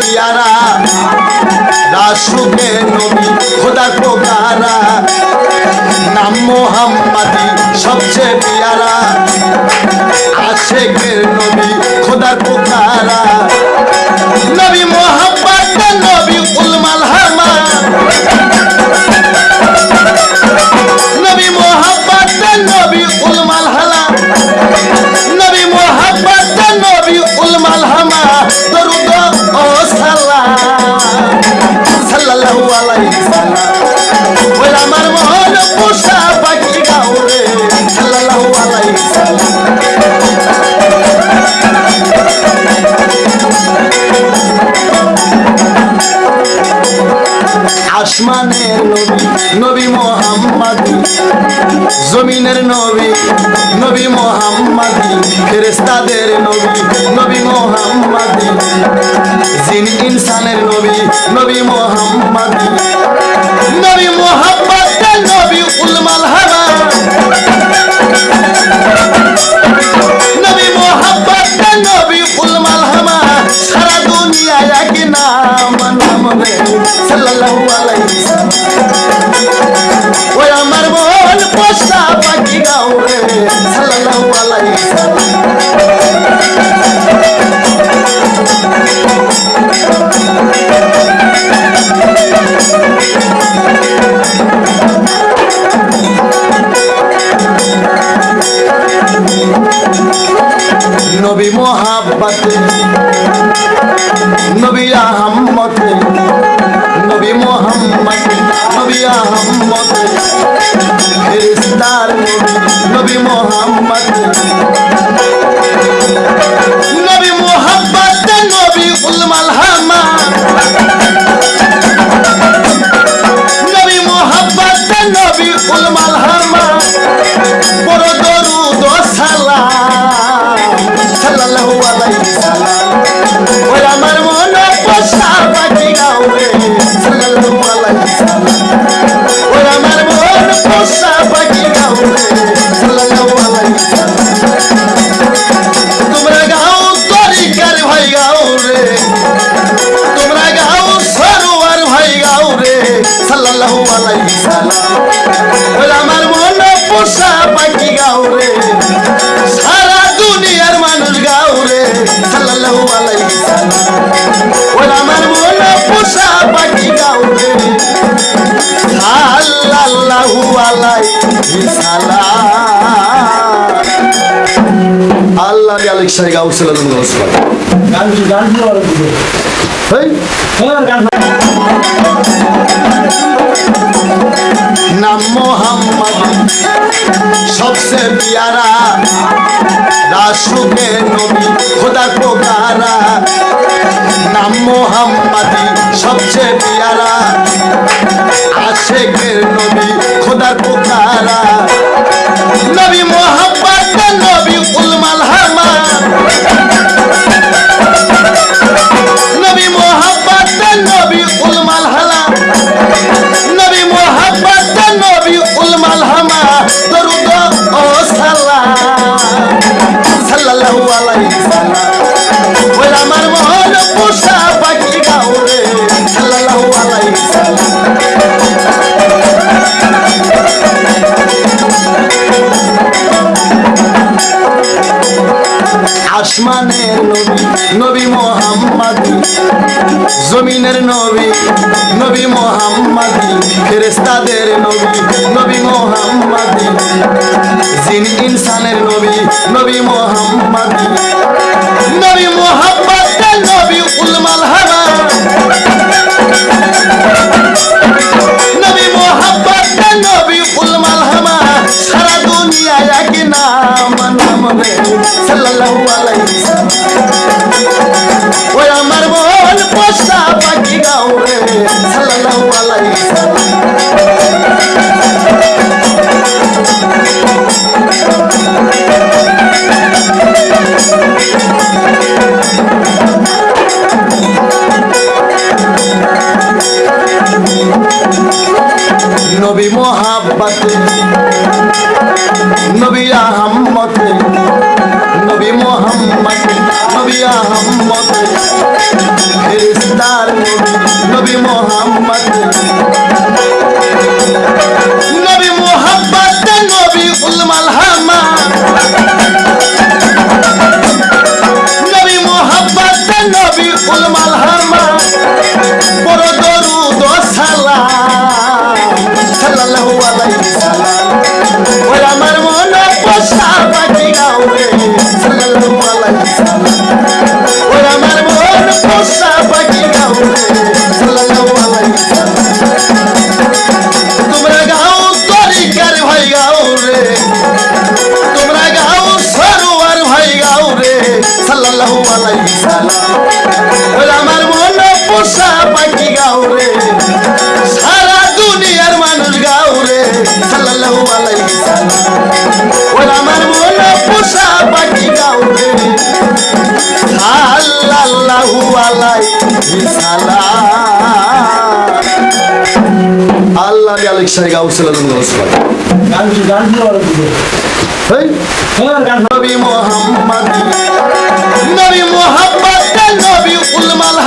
পিয়ারা মোহাম্মদী ফেরেস্তাদের নবী নবী মোহাম্মদী। জিন ইনসানের নবী নবী মোহাম্মদী। নবী মোহাম্মদ নবী উলমাল হামা মোহাব্বতে নবী আহম্মতে নবী মোহাম্মদ নবী আহম্মদ ফেরেশতার নবী নবী মোহাম্মদ। গাও রে। তোমরা গাও সরোয়ার ভাই গাও রে। সাল্লাল্লাহু আলাইহি সাল্লাম। ওই আমার মন পোষা পাখি গাও রে। সারা দুনিয়ার মানুষ গাও রে। সাল্লাল্লাহু আলাইহি সাল্লাম। ওই আমার মন পোষা পাখি গাও রে। সাল্লাল্লাহু আলাইহি সাল্লাম। সাই গাও সাল্লাল্লাহু আলাইহি সাল্লাম গান নাম মোহাম্মদ সবসে পিয়ারা রাসুকে নবী খোদার পোকারা নাম মোহাম্মদি সবচেয়ে পিয়ারা আশেকের নবী নবী নবী মোহাম্মদী ফেরেস্তাদের নবী নবী মোহাম্মদী। জিন ইনসানের নবী নবী মোহাম্মদী। নবী মোহাম্মদ নবী উলমাল নবী মোহাব্বতে নবী আহম্মতে নবী মোহাম্মদ। সাল্লাল্লাহু আলাইহি। সাল্লাম ওরা আমার মন পোষা পাখি গাউরে সাল্লাল্লাহু আলাইহি সাল্লাম আল্লাহ রে আলেকসাই গাউসুল আলম নমস্কার গান গান হ্যাঁ গান নবী মুহাম্মদ নবী মুহাম্মদ নবী উলমাল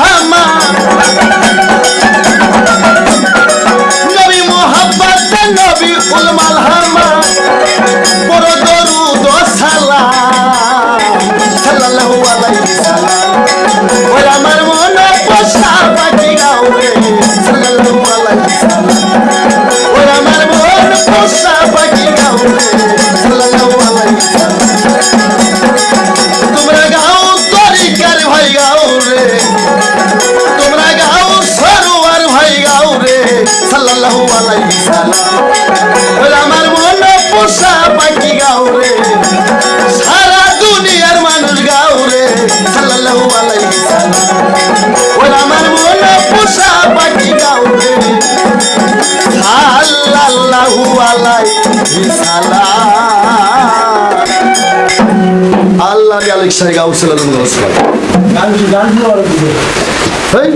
রহমা নবী মোহাম্মদ নবী উলমাল হামা রিক্সায় গাউসলাম গাউস হয়